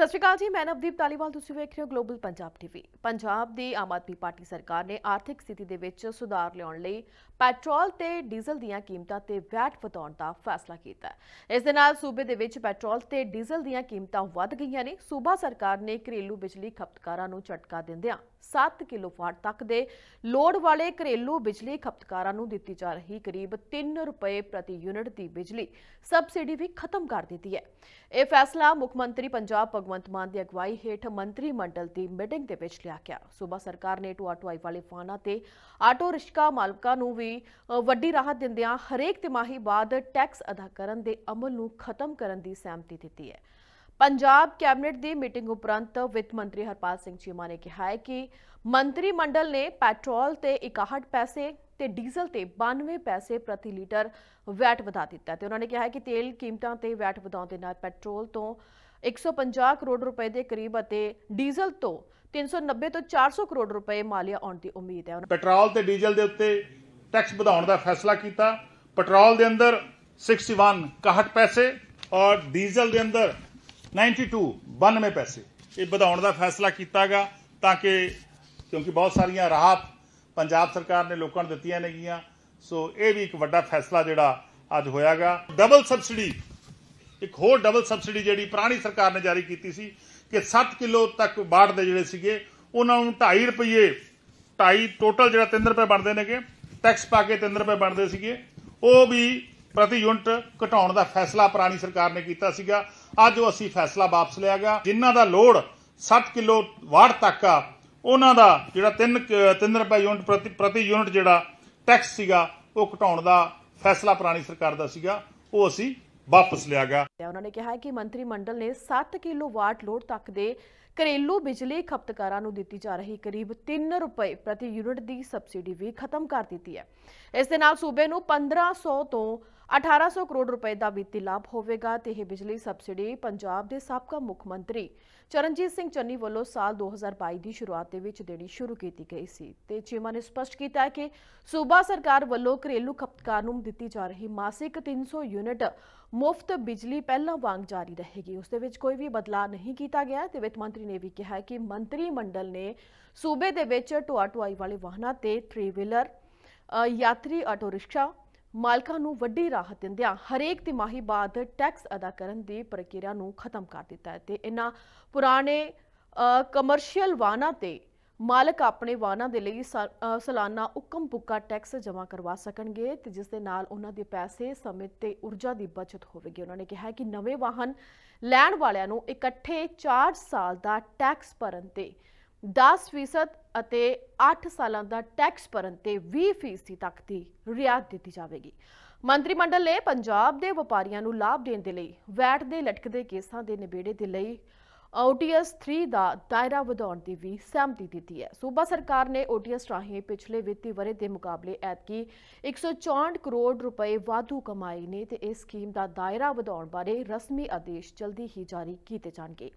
ਸਤਿ ਸ਼੍ਰੀ ਅਕਾਲ ਜੀ, ਮੈਂ ਨਵਦੀਪ ਤਾਲੀਵਾਲ ਤੁਸੀਂ ਵੇਖ ਰਹੇ ਹੋ ਗਲੋਬਲ ਪੰਜਾਬ ਟੀਵੀ ਪੰਜਾਬ ਦੀ ਆਮ ਆਦਮੀ ਪਾਰਟੀ ਸਰਕਾਰ ਨੇ ਆਰਥਿਕ ਸਥਿਤੀ ਦੇ ਵਿੱਚ ਸੁਧਾਰ ਲਿਆਉਣ ਲਈ ਪੈਟਰੋਲ ਤੇ ਡੀਜ਼ਲ ਦੀਆਂ ਕੀਮਤਾਂ ਤੇ ਵੈਟ ਵਧਾਉਣ ਦਾ ਫੈਸਲਾ ਕੀਤਾ ਇਸ ਦੇ ਨਾਲ ਸੂਬੇ ਦੇ ਵਿੱਚ ਪੈਟਰੋਲ ਤੇ ਡੀਜ਼ਲ ਦੀਆਂ ਕੀਮਤਾਂ ਵੱਧ ਗਈਆਂ ਨੇ। ਸੂਬਾ ਸਰਕਾਰ ਨੇ ਘਰੇਲੂ ਬਿਜਲੀ ਖਪਤਕਾਰਾਂ ਨੂੰ ਝਟਕਾ ਦਿੰਦਿਆਂ 7 ਕਿਲੋਵਾਟ ਤੱਕ ਦੇ ਲੋਡ ਵਾਲੇ ਘਰੇਲੂ ਬਿਜਲੀ ਖਪਤਕਾਰਾਂ ਨੂੰ ਦਿੱਤੀ ਜਾ ਰਹੀ ਕਰੀਬ 3 ਰੁਪਏ ਪ੍ਰਤੀ ਯੂਨਿਟ ਦੀ ਬਿਜਲੀ ਸਬਸਿਡੀ ਵੀ ਖਤਮ ਕਰ ਦਿੱਤੀ ਹੈ। ਇਹ ਫੈਸਲਾ ਮੁੱਖ ਮੰਤਰੀ ਪੰਜਾਬ ਭਗਵੰਤ ਮਾਨ ਦੀ ਅਗਵਾਈ ਹੇਠ ਮੰਤਰੀ ਮੰਡਲ ਦੀ ਮੀਟਿੰਗ ਦੇ ਵਿੱਚ ਲਿਆ ਗਿਆ। ਸੂਬਾ ਸਰਕਾਰ ਨੇ ਟੂ ਢੁਆਈ ਵਾਲੇ ਵਾਹਨਾਂ ਤੇ ਆਟੋ ਰਿਕਸ਼ਾ ਮਾਲਕਾਂ ਨੂੰ ਵੀ ਅ, ਵੱਡੀ ਰਾਹਤ ਦਿੰਦਿਆਂ ਹਰੇਕ ਤਿਮਾਹੀ ਬਾਅਦ ਟੈਕਸ ਅਦਾ ਕਰਨ ਦੇ ਅਮਲ ਨੂੰ ਖਤਮ ਕਰਨ ਦੀ ਸਹਿਮਤੀ ਦਿੱਤੀ ਹੈ। ਪੰਜਾਬ ਕੈਬਨਿਟ ਦੀ ਮੀਟਿੰਗ ਉਪਰੰਤ ਵਿੱਤ ਮੰਤਰੀ ਹਰਪਾਲ ਸਿੰਘ ਚੀਮਾ ਨੇ ਕਿਹਾ ਹੈ ਕਿ ਮੰਤਰੀ ਮੰਡਲ ਨੇ ਪੈਟਰੋਲ ਤੇ 61 ਪੈਸੇ ਤੇ ਡੀਜ਼ਲ ਤੇ 92 ਪੈਸੇ ਪ੍ਰਤੀ ਲੀਟਰ ਵੈਟ ਵਧਾ ਦਿੱਤਾ ਤੇ ਉਹਨਾਂ ਨੇ ਕਿਹਾ ਹੈ ਕਿ ਤੇਲ ਕੀਮਤਾਂ ਤੇ ਵੈਟ ਵਧਾਉਣ ਦੇ ਨਾਲ ਪੈਟਰੋਲ ਤੋਂ 150 ਕਰੋੜ ਰੁਪਏ ਦੇ ਕਰੀਬ ਅਤੇ ਡੀਜ਼ਲ ਤੋਂ 390 ਤੋਂ 400 ਕਰੋੜ ਰੁਪਏ ਮਾਲੀਆ ਆਉਣ ਦੀ ਉਮੀਦ ਹੈ। ਪੈਟਰੋਲ ਤੇ ਡੀਜ਼ਲ ਦੇ ਉੱਤੇ ਟੈਕਸ ਵਧਾਉਣ ਦਾ ਫੈਸਲਾ ਕੀਤਾ। ਪੈਟਰੋਲ ਦੇ ਅੰਦਰ 61 61 ਪੈਸੇ ਔਰ ਡੀਜ਼ਲ ਦੇ ਅੰਦਰ 92 92 ਪੈਸੇ। ਇਹ ਵਧਾਉਣ ਦਾ ਫੈਸਲਾ ਕੀਤਾਗਾ ਤਾਂ ਕਿ ਕਿਉਂਕਿ ਬਹੁਤ ਸਾਰੀਆਂ ਰਾਹਤ ਪੰਜਾਬ ਸਰਕਾਰ ਨੇ ਲੋਕਾਂ ਨੂੰ ਦਿੱਤੀਆਂ ਨੇਗੀਆਂ। ਸੋ ਇਹ ਵੀ ਇੱਕ ਵੱਡਾ ਫੈਸਲਾ ਜਿਹੜਾ ਅੱਜ ਹੋਇਆਗਾ। ਡਬਲ ਸਬਸਿਡੀ ਇੱਕ ਹੋਰ ਡਬਲ ਸਬਸਿਡੀ ਜਿਹੜੀ ਪੁਰਾਣੀ ਸਰਕਾਰ ਨੇ ਜਾਰੀ ਕੀਤੀ ਸੀ ਕਿ 7 ਕਿਲੋ ਤੱਕ ਬਾੜ ਦੇ ਜਿਹੜੇ ਸੀਗੇ, ਉਹਨਾਂ ਨੂੰ 2.5 ਰੁਪਏ 2.5 ਟੋਟਲ ਜਿਹੜਾ 3 ਰੁਪਏ ਬਣਦੇ ਨੇਗੇ। ਟੈਕਸ ਪਾ ਕੇ 3 ਰੁਪਏ ਬਣਦੇ ਸੀਗੇ। ਉਹ ਵੀ ਪ੍ਰਤੀ ਯੂਨਿਟ ਘਟਾਉਣ ਦਾ ਫੈਸਲਾ ਪੁਰਾਣੀ ਸਰਕਾਰ ਨੇ ਕੀਤਾ ਸੀਗਾ। ਅੱਜ ਉਹ ਅਸੀਂ ਫੈਸਲਾ ਵਾਪਸ ਲਿਆ ਗਿਆ। ਜਿਨ੍ਹਾਂ ਦਾ ਲੋਡ 60 ਕਿਲੋ ਵਾਟ ਤੱਕ ਆ, ਉਹਨਾਂ ਦਾ ਜਿਹੜਾ 3 3 ਰੁਪਏ ਯੂਨਿਟ ਪ੍ਰਤੀ ਪ੍ਰਤੀ ਯੂਨਿਟ ਜਿਹੜਾ ਟੈਕਸ ਸੀਗਾ, ਉਹ ਘਟਾਉਣ ਦਾ ਫੈਸਲਾ ਪੁਰਾਣੀ ਸਰਕਾਰ ਦਾ ਸੀਗਾ। ਉਹ ਅਸੀਂ ਵਾਪਸ ਲਿਆ ਗਿਆ। ਹੈ ਉਹਨਾਂ ਨੇ ਕਿਹਾ ਕਿ ਮੰਤਰੀ ਮੰਡਲ ਨੇ 7 ਕਿਲੋਵਾਟ ਲੋਡ ਤੱਕ ਦੇ ਘਰੇਲੂ ਬਿਜਲੀ ਖਪਤਕਾਰਾਂ ਨੂੰ ਦਿੱਤੀ ਜਾ ਰਹੀ ਕਰੀਬ 3 ਰੁਪਏ ਪ੍ਰਤੀ ਯੂਨਿਟ ਦੀ ਸਬਸਿਡੀ ਵੀ ਖਤਮ ਕਰ ਦਿੱਤੀ ਹੈ। ਇਸ ਦੇ ਨਾਲ ਸੂਬੇ ਨੂੰ 1500 ਤੋਂ 1800 ਕਰੋੜ ਰੁਪਏ ਦਾ ਵਿੱਤੀ ਲਾਭ ਹੋਵੇਗਾ ਤੇ ਇਹ ਬਿਜਲੀ ਸਬਸਿਡੀ ਪੰਜਾਬ ਦੇ ਸਾਬਕਾ ਮੁੱਖ ਮੰਤਰੀ ਚਰਨਜੀਤ ਸਿੰਘ ਚੰਨੀ ਵੱਲੋਂ ਸਾਲ 2022 ਦੀ ਸ਼ੁਰੂਆਤ ਦੇ ਵਿੱਚ ਦੇਣੀ ਸ਼ੁਰੂ ਕੀਤੀ ਗਈ ਸੀ। ਤੇ ਚੀਮਾ ਨੇ ਸਪਸ਼ਟ ਕੀਤਾ ਕਿ ਸੂਬਾ ਸਰਕਾਰ ਵੱਲੋਂ ਘਰੇਲੂ ਖਪਤਕਾਰ ਨੂੰ ਦਿੱਤੀ ਜਾ ਰਹੀ ਮਾਸਿਕ 300 ਯੂਨਿਟ ਮੁਫਤ ਬਿਜਲੀ ਪਹਿਲਾਂ ਵਾਂਗ ਜਾਰੀ ਰਹੇਗੀ। ਉਸ ਦੇ ਵਿੱਚ ਕੋਈ ਵੀ ਬਦਲਾਅ ਨਹੀਂ ਕੀਤਾ ਗਿਆ ਤੇ ਵਿੱਤ ਮੰਤਰੀ ਨੇ ਵੀ ਕਿਹਾ ਕਿ ਮੰਤਰੀ ਮੰਡਲ ਨੇ ਸੂਬੇ ਦੇ ਵਿੱਚ ਢੋਆ ਢੁਆਈ ਵਾਲੇ ਵਾਹਨਾਂ ਤੇ ਥ੍ਰੀ ਵੀਲਰ ਯਾਤਰੀ ਆਟੋ ਰਿਕਸ਼ਾ ਮਾਲਕਾਂ ਨੂੰ ਵੱਡੀ ਰਾਹਤ ਦਿੰਦਿਆਂ ਹਰੇਕ ਤਿਮਾਹੀ ਬਾਅਦ ਟੈਕਸ ਅਦਾ ਕਰਨ ਦੀ ਪ੍ਰਕਿਰਿਆ ਨੂੰ ਖਤਮ ਕਰ ਦਿੱਤਾ ਹੈ ਤੇ ਇਨ੍ਹਾਂ ਪੁਰਾਣੇ ਕਮਰਸ਼ੀਅਲ ਵਾਹਨਾਂ ਤੇ ਮਾਲਕ ਆਪਣੇ ਵਾਹਨਾਂ ਦੇ ਲਈ ਸਾਲਾਨਾ ਹੁਕਮ ਪੁੱਕਾ ਟੈਕਸ ਜਮ੍ਹਾਂ ਕਰਵਾ ਸਕਣਗੇ ਤੇ ਜਿਸ ਦੇ ਨਾਲ ਉਹਨਾਂ ਦੇ ਪੈਸੇ, ਸਮੇਂ ਤੇ ਊਰਜਾ ਦੀ ਬਚਤ ਹੋਵੇਗੀ। ਉਹਨਾਂ ਨੇ ਕਿਹਾ ਕਿ ਨਵੇਂ ਵਾਹਨ ਲੈਣ ਵਾਲਿਆਂ ਨੂੰ ਇਕੱਠੇ 4 ਸਾਲ ਦਾ ਟੈਕਸ ਭਰਨ ਤੇ 10% ਅਤੇ 8 ਸਾਲਾਂ ਦਾ ਟੈਕਸ ਭਰਨ ਤੇ 20% ਤੱਕ ਦੀ ਰਿਆਇਤ ਦਿੱਤੀ ਜਾਵੇਗੀ। ਮੰਤਰੀ ਮੰਡਲ ਨੇ ਪੰਜਾਬ ਦੇ ਵਪਾਰੀਆਂ ਨੂੰ ਲਾਭ ਦੇਣ ਦੇ ਲਈ ਵੈਟ ਦੇ ਲਟਕਦੇ ਕੇਸਾਂ ਦੇ ਨਿਬੇੜੇ ਦੇ ਲਈ OTS 3 ਦਾ ਦਾਇਰਾ ਵਧਾਉਣ ਦੀ ਵੀ ਸਹਿਮਤੀ ਦਿੱਤੀ ਹੈ। ਸੂਬਾ ਸਰਕਾਰ ਨੇ OTS ਰਾਹੀਂ ਪਿਛਲੇ ਵਿੱਤੀ ਵਰੇ ਦੇ ਮੁਕਾਬਲੇ ਐਤਕੀ 164 ਕਰੋੜ ਰੁਪਏ ਵਾਧੂ ਕਮਾਏ ਨੇ ਤੇ ਇਸ ਸਕੀਮ ਦਾ ਦਾਇਰਾ ਵਧਾਉਣ ਬਾਰੇ ਰਸਮੀ ਆਦੇਸ਼ ਜਲਦੀ ਹੀ ਜਾਰੀ ਕੀਤੇ ਜਾਣਗੇ।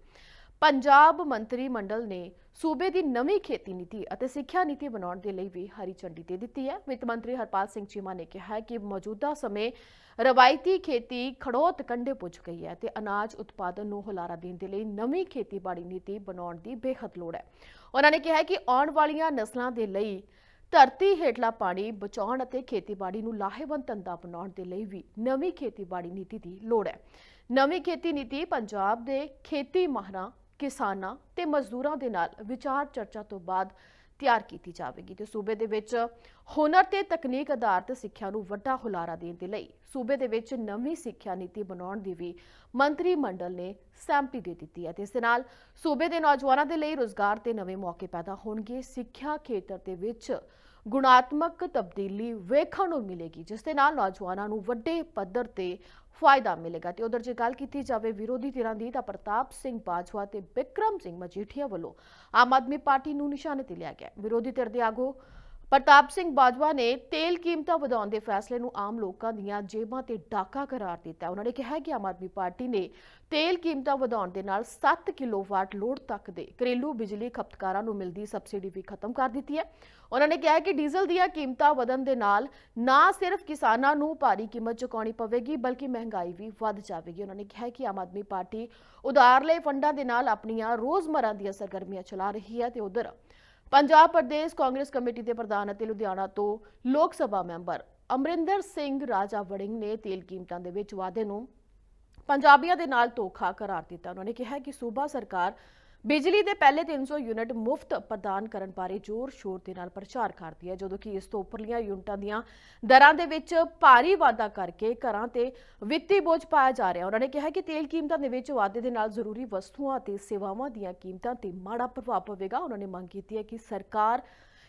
ਪੰਜਾਬ ਮੰਤਰੀ ਮੰਡਲ ਨੇ ਸੂਬੇ ਦੀ ਨਵੀਂ ਖੇਤੀ ਨੀਤੀ ਅਤੇ ਸਿੱਖਿਆ ਨੀਤੀ ਬਣਾਉਣ ਦੇ ਲਈ ਵੀ ਹਰੀ ਝੰਡੀ ਦੇ ਦਿੱਤੀ ਹੈ। ਵਿੱਤ ਮੰਤਰੀ ਹਰਪਾਲ ਸਿੰਘ ਚੀਮਾ ਨੇ ਕਿਹਾ ਕਿ ਮੌਜੂਦਾ ਸਮੇਂ ਰਵਾਇਤੀ ਖੇਤੀ ਖੜੋਤ ਕੰਢੇ ਪੁੱਜ ਗਈ ਹੈ ਤੇ ਅਨਾਜ ਉਤਪਾਦਨ ਨੂੰ ਹੁਲਾਰਾ ਦੇਣ ਦੇ ਲਈ ਨਵੀਂ ਖੇਤੀਬਾੜੀ ਨੀਤੀ ਬਣਾਉਣ ਦੀ ਬੇਹੱਦ ਲੋੜ ਹੈ। ਉਹਨਾਂ ਨੇ ਕਿਹਾ ਕਿ ਆਉਣ ਵਾਲੀਆਂ ਨਸਲਾਂ ਦੇ ਲਈ ਧਰਤੀ ਹੇਠਲਾ ਪਾਣੀ ਬਚਾਉਣ ਅਤੇ ਖੇਤੀਬਾੜੀ ਨੂੰ ਲਾਹੇਵੰਦ ਧੰਦਾ ਬਣਾਉਣ ਦੇ ਲਈ ਵੀ ਨਵੀਂ ਖੇਤੀਬਾੜੀ ਨੀਤੀ ਦੀ ਲੋੜ ਹੈ। ਨਵੀਂ ਖੇਤੀ ਨੀਤੀ ਪੰਜਾਬ ਦੇ ਖੇਤੀ ਮਾਹਰਾਂ ਕਿਸਾਨਾਂ ਤੇ ਮਜ਼ਦੂਰਾਂ ਦੇ ਨਾਲ ਵਿਚਾਰ ਚਰਚਾ ਤੋਂ ਬਾਅਦ ਤਿਆਰ ਕੀਤੀ ਜਾਵੇਗੀ ਤੇ ਸੂਬੇ ਦੇ ਵਿੱਚ ਹੁਨਰ ਤੇ ਤਕਨੀਕ ਆਧਾਰਿਤ ਸਿੱਖਿਆ ਨੂੰ ਵੱਡਾ ਹੁਲਾਰਾ ਦੇਣ ਦੇ ਲਈ ਸੂਬੇ ਦੇ ਵਿੱਚ ਨਵੀਂ ਸਿੱਖਿਆ ਨੀਤੀ ਬਣਾਉਣ ਦੀ ਵੀ ਮੰਤਰੀ ਮੰਡਲ ਨੇ ਸਹਿਮਤੀ ਦੇ ਦਿੱਤੀ ਹੈ ਤੇ ਇਸ ਦੇ ਨਾਲ ਸੂਬੇ ਦੇ ਨੌਜਵਾਨਾਂ ਦੇ ਲਈ ਰੋਜ਼ਗਾਰ ਤੇ ਨਵੇਂ ਮੌਕੇ ਪੈਦਾ ਹੋਣਗੇ, ਸਿੱਖਿਆ ਖੇਤਰ ਦੇ ਵਿੱਚ ਗੁਣਾਤਮਕ ਤਬਦੀਲੀ ਵੇਖਣ ਨੂੰ ਮਿਲੇਗੀ, ਜਿਸ ਦੇ ਨਾਲ ਨੌਜਵਾਨਾਂ ਨੂੰ ਵੱਡੇ ਪੱਧਰ ਤੇ ਫਾਇਦਾ ਮਿਲੇਗਾ। ਤੇ ਉਧਰ ਜੇ ਗੱਲ ਕੀਤੀ ਜਾਵੇ ਵਿਰੋਧੀ ਧਿਰਾਂ ਦੀ, ਤਾਂ ਪ੍ਰਤਾਪ ਸਿੰਘ ਬਾਜਵਾ ਤੇ ਬਿਕਰਮ ਸਿੰਘ ਮਜੀਠੀਆ ਵੱਲੋਂ ਆਮ ਆਦਮੀ ਪਾਰਟੀ ਨੂੰ ਨਿਸ਼ਾਨੇ ਤੇ ਲਿਆ ਗਿਆ। ਵਿਰੋਧੀ ਧਿਰ ਦੇ ਆਗੂ ਪ੍ਰਤਾਪ ਸਿੰਘ ਬਾਜਵਾ ਨੇ ਤੇਲ ਕੀਮਤਾਂ ਵਧਾਉਣ ਦੇ ਫੈਸਲੇ ਨੂੰ ਆਮ ਲੋਕਾਂ ਦੀਆਂ ਜੇਬਾਂ ਤੇ ਡਾਕਾ ਕਰਾਰ ਦਿੱਤਾ। ਉਹਨਾਂ ਨੇ ਕਿਹਾ ਕਿ ਆਮ ਆਦਮੀ ਪਾਰਟੀ ਨੇ ਤੇਲ ਕੀਮਤਾਂ ਵਧਾਉਣ ਦੇ ਨਾਲ 7 ਕਿਲੋਵਾਟ ਲੋਡ ਤੱਕ ਦੇ ਘਰੇਲੂ ਬਿਜਲੀ ਖਪਤਕਾਰਾਂ ਨੂੰ ਮਿਲਦੀ ਸਬਸਿਡੀ ਵੀ ਖਤਮ ਕਰ ਦਿੱਤੀ ਹੈ। ਉਹਨਾਂ ਨੇ ਕਿਹਾ ਕਿ ਡੀਜ਼ਲ ਦੀਆਂ ਕੀਮਤਾਂ ਵਧਣ ਦੇ ਨਾਲ ਨਾ ਸਿਰਫ ਕਿਸਾਨਾਂ ਨੂੰ ਭਾਰੀ ਕੀਮਤ ਚੁਕਾਉਣੀ ਪਵੇਗੀ, ਬਲਕਿ ਮਹਿੰਗਾਈ ਵੀ ਵੱਧ ਜਾਵੇਗੀ। ਉਹਨਾਂ ਨੇ ਕਿਹਾ ਕਿ ਆਮ ਆਦਮੀ ਪਾਰਟੀ ਉਧਾਰਲੇ ਫੰਡਾਂ ਦੇ ਨਾਲ ਆਪਣੀਆਂ ਰੋਜ਼ਮਰਾਂ ਦੀਆਂ ਸਰਗਰਮੀਆਂ ਚਲਾ ਰਹੀ ਹੈ ਤੇ ਉਧਰ ਪੰਜਾਬ ਪ੍ਰਦੇਸ਼ ਕਾਂਗਰਸ ਕਮੇਟੀ ਦੇ ਪ੍ਰਧਾਨ ਅਤੇ ਲੁਧਿਆਣਾ ਤੋਂ ਲੋਕ ਸਭਾ ਮੈਂਬਰ ਅਮਰਿੰਦਰ ਸਿੰਘ ਰਾਜਾ ਵੜਿੰਗ ਨੇ ਤੇਲ ਕੀਮਤਾਂ ਦੇ ਵਿੱਚ ਵਾਧੇ ਨੂੰ ਪੰਜਾਬੀਆਂ ਦੇ ਨਾਲ ਧੋਖਾ ਕਰਾਰ ਦਿੱਤਾ। ਉਹਨਾਂ ਨੇ ਕਿਹਾ ਕਿ ਸੂਬਾ ਸਰਕਾਰ ਬਿਜਲੀ ਦੇ ਪਹਿਲੇ 300 ਯੂਨਿਟ ਮੁਫਤ ਪ੍ਰਦਾਨ ਕਰਨ ਬਾਰੇ ਜ਼ੋਰ ਸ਼ੋਰ ਦੇ ਨਾਲ ਪ੍ਰਚਾਰ ਕਰਦੀ ਹੈ, ਜਦੋਂ ਕਿ ਇਸ ਤੋਂ ਉੱਪਰਲੀਆਂ ਯੂਨਿਟਾਂ ਦੀਆਂ ਦਰਾਂ ਦੇ ਵਿੱਚ ਭਾਰੀ ਵਾਧਾ ਕਰਕੇ ਘਰਾਂ ਤੇ ਵਿੱਤੀ ਬੋਝ ਪਾਇਆ ਜਾ ਰਿਹਾ ਉਹਨਾਂ ਨੇ ਕਿਹਾ ਕਿ ਤੇਲ ਕੀਮਤਾਂ ਦੇ ਵਿੱਚ ਵਾਧੇ ਦੇ ਨਾਲ ਜ਼ਰੂਰੀ ਵਸਤੂਆਂ ਅਤੇ ਸੇਵਾਵਾਂ ਦੀਆਂ ਕੀਮਤਾਂ ਤੇ ਮਾੜਾ ਪ੍ਰਭਾਵ ਪਵੇਗਾ। ਉਹਨਾਂ ਨੇ ਮੰਗ ਕੀਤੀ ਹੈ ਕਿ ਸਰਕਾਰ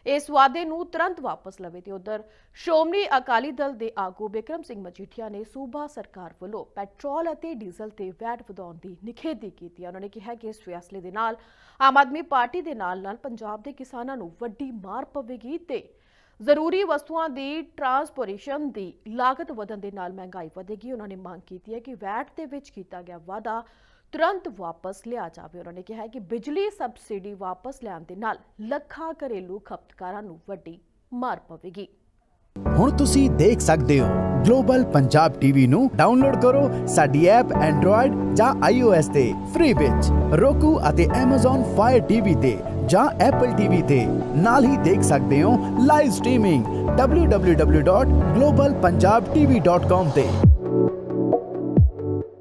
ਇਸ ਵਾਅਦੇ ਨੂੰ ਤੁਰੰਤ ਵਾਪਸ ਲਵੇ ਤੇ ਉਧਰ ਸ਼੍ਰੋਮਣੀ ਅਕਾਲੀ ਦਲ ਦੇ ਆਗੂ ਬਿਕਰਮ ਸਿੰਘ ਮਜੀਠੀਆ ਨੇ ਸੂਬਾ ਸਰਕਾਰ ਵੱਲੋਂ ਪੈਟਰੋਲ ਅਤੇ ਡੀਜ਼ਲ ਤੇ ਵੈਟ ਵਧਾਉਣ ਦੀ ਨਿਖੇਧੀ ਕੀਤੀ ਉਹਨਾਂ ਨੇ ਕਿਹਾ ਕਿ ਇਸ ਫੈਸਲੇ ਦੇ ਨਾਲ ਆਮ ਆਦਮੀ ਪਾਰਟੀ ਦੇ ਨਾਲ ਨਾਲ ਪੰਜਾਬ ਦੇ ਕਿਸਾਨਾਂ ਨੂੰ ਵੱਡੀ ਮਾਰ ਪਵੇਗੀ ਤੇ ਜ਼ਰੂਰੀ ਵਸਤੂਆਂ ਦੀ ਟਰਾਂਸਪੋਰਟੇਸ਼ਨ ਦੀ ਲਾਗਤ ਵਧਣ ਦੇ ਨਾਲ ਮਹਿੰਗਾਈ ਵਧੇਗੀ। ਉਹਨਾਂ ਨੇ ਮੰਗ ਕੀਤੀ ਹੈ ਕਿ ਵੈਟ ਦੇ ਵਿੱਚ ਕੀਤਾ ਗਿਆ ਵਾਅਦਾ ਤੁਰੰਤ ਵਾਪਸ ਲਿਆ ਜਾਵੇ। ਉਹਨਾਂ ਨੇ ਕਿਹਾ ਕਿ ਬਿਜਲੀ ਸਬਸਿਡੀ ਵਾਪਸ ਲੈਣ ਦੇ ਨਾਲ ਲੱਖਾਂ ਘਰੇਲੂ ਖਪਤਕਾਰਾਂ ਨੂੰ ਵੱਡੀ ਮਾਰ ਪਵੇਗੀ। ਹੁਣ ਤੁਸੀਂ ਦੇਖ ਸਕਦੇ ਹੋ ਗਲੋਬਲ ਪੰਜਾਬ ਟੀਵੀ ਨੂੰ ਡਾਊਨਲੋਡ ਕਰੋ ਸਾਡੀ ਐਪ ਐਂਡਰੋਇਡ ਜਾਂ iOS ਤੇ ਫ੍ਰੀ ਵਿੱਚ। Roku ਅਤੇ Amazon Fire TV ਤੇ ਜਾਂ Apple TV ਤੇ। ਨਾਲ ਹੀ ਦੇਖ ਸਕਦੇ ਹੋ ਲਾਈਵ ਸਟ੍ਰੀਮਿੰਗ www.globalpunjabtv.com ਤੇ।